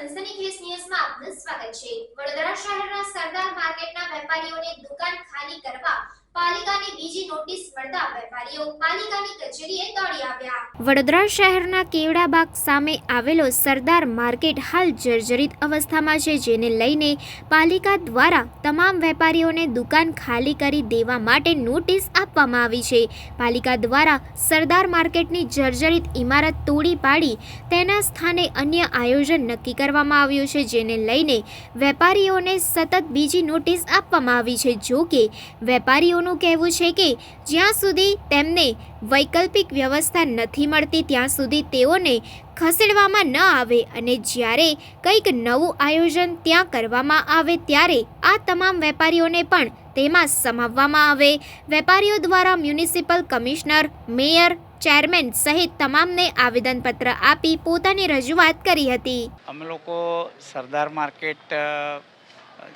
સનસનીખેજ ન્યૂઝમાં આપનું સ્વાગત છે. વડોદરા શહેરના સરદાર માર્કેટના વેપારીઓને દુકાન ખાલી કરવા પાલિકાની બીજી નોટિસ મળતા વેપારીઓ વડોદરા શહેરના કેવડાબાગ સામે આવેલો સરદાર માર્કેટ હાલ જર્જરિત અવસ્થામાં છે, જેને લઈને પાલિકા દ્વારા તમામ વેપારીઓને દુકાન ખાલી કરી દેવા માટે નોટિસ આપવામાં આવી છે. પાલિકા દ્વારા સરદાર માર્કેટની જર્જરિત ઇમારત તોડી પાડી તેના સ્થાને અન્ય આયોજન નક્કી કરવામાં આવ્યું છે, જેને લઈને વેપારીઓને સતત બીજી નોટિસ આપવામાં આવી છે. જો કે વેપારીઓનું કહેવું છે કે જ્યાં સુધી તેમને વૈકલ્પિક વ્યવસ્થા નથી મળતી, ત્યાં સુધી તેઓને ખસેડવામાં ન આવે અને જ્યારે કંઈક નવું આયોજન ત્યાં કરવામાં આવે, ત્યારે આ તમામ વેપારીઓને પણ તેમાં સમાવવામાં આવે. વેપારીઓ દ્વારા મ્યુનિસિપલ કમિશનર, મેયર, ચેરમેન સહિત તમામને આવેદનપત્ર આપી પોતાની રજૂઆત કરી હતી. અમે લોકો સરદાર માર્કેટ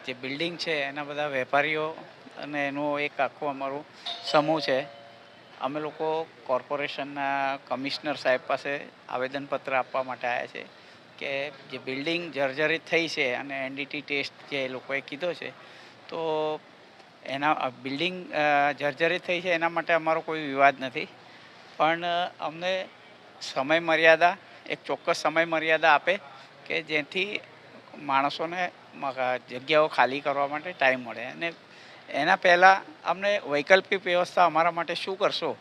જે બિલ્ડિંગ છે, એના બધા વેપારીઓ અને એનું એક આખું અમારું સમૂહ છે. અમે લોકો કોર્પોરેશનના કમિશનર સાહેબ પાસે આવેદનપત્ર આપવા માટે આવ્યા છે કે જે બિલ્ડિંગ જર્જરિત થઈ છે અને એનડીટી ટેસ્ટ જે એ લોકોએ કીધો છે, તો એના બિલ્ડિંગ જર્જરિત થઈ છે એના માટે અમારો કોઈ વિવાદ નથી. પણ અમને સમય મર્યાદા, એક ચોક્કસ સમય મર્યાદા આપે કે જેથી માણસોને જગ્યાઓ ખાલી કરવા માટે ટાઈમ મળે. અને એના પહેલાં અમને વૈકલ્પિક વ્યવસ્થા અમારા માટે શું કરશો?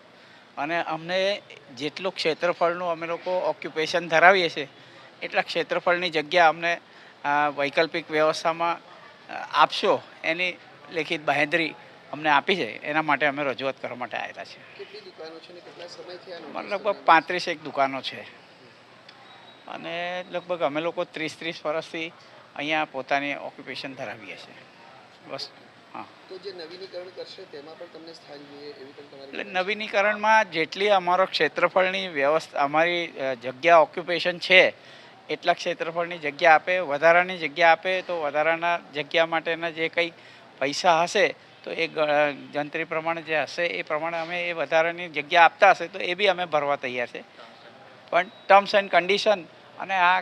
અને અમને જેટલું ક્ષેત્રફળનું અમે લોકો ઓક્યુપેશન ધરાવીએ છીએ એટલા ક્ષેત્રફળની જગ્યા અમને વૈકલ્પિક વ્યવસ્થામાં આપશો. એની લેખિત બાહેંધરી અમને આપી છે. એના માટે અમે રજૂઆત કરવા માટે આવેલા છે લગભગ પાંત્રીસ પાંત્રીસેક દુકાનો છે. અને લગભગ અમે લોકો ત્રીસ ત્રીસ વર્ષથી અહીંયા પોતાની ઓક્યુપેશન ધરાવીએ છીએ. બસ. તો જે નવીનીકરણ કરશે તેમાં પણ તમને સ્થાન જોઈએ એવી પણ તમારી એટલે નવીનીકરણમાં જેટલી અમારો ક્ષેત્રફળની વ્યવસ્થા અમારી જગ્યા ઓક્યુપેશન છે એટલા ક્ષેત્રફળની જગ્યા આપે વધારાની જગ્યા આપે તો વધારાના જગ્યા માટેના જે કંઈ પૈસા હશે તો એ જંત્રી પ્રમાણે જે હશે એ પ્રમાણે અમે એ વધારાની જગ્યા આપતા હશે તો એ બી અમે ભરવા તૈયાર છે. પણ ટર્મ્સ એન્ડ કન્ડિશન અને આ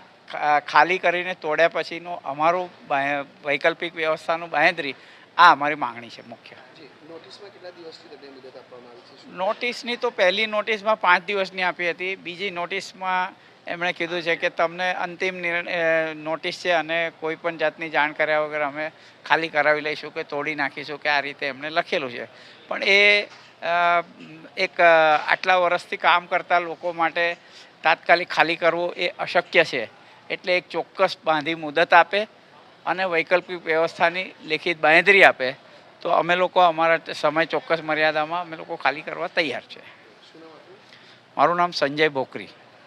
ખાલી કરીને તોડ્યા પછીનું અમારું વૈકલ્પિક વ્યવસ્થાનું બાહેંધરી આ અમારી માંગણી છે મુખ્ય. નોટિસની તો પહેલી નોટિસમાં પાંચ દિવસની આપી હતી. બીજી નોટિસમાં એમણે કીધું છે કે તમને અંતિમ નિર્ણય નોટિસ છે અને કોઈ પણ જાતની જાણ કર્યા વગર અમે ખાલી કરાવી લઈશું કે તોડી નાખીશું કે આ રીતે એમણે લખેલું છે. પણ એ એક આટલા વર્ષથી કામ કરતા લોકો માટે તાત્કાલિક ખાલી કરવું એ અશક્ય છે. એટલે એક ચોક્કસ બાંધી મુદત આપે. અને વૈકલ્પિક વ્યવસ્થાની લેખિત બાંહેધરી આપે, તો અમે લોકો અમારા સમય ચોક્કસ મર્યાદામાં અમે લોકો ખાલી કરવા તૈયાર છે. મારું નામ સંજય બોકરી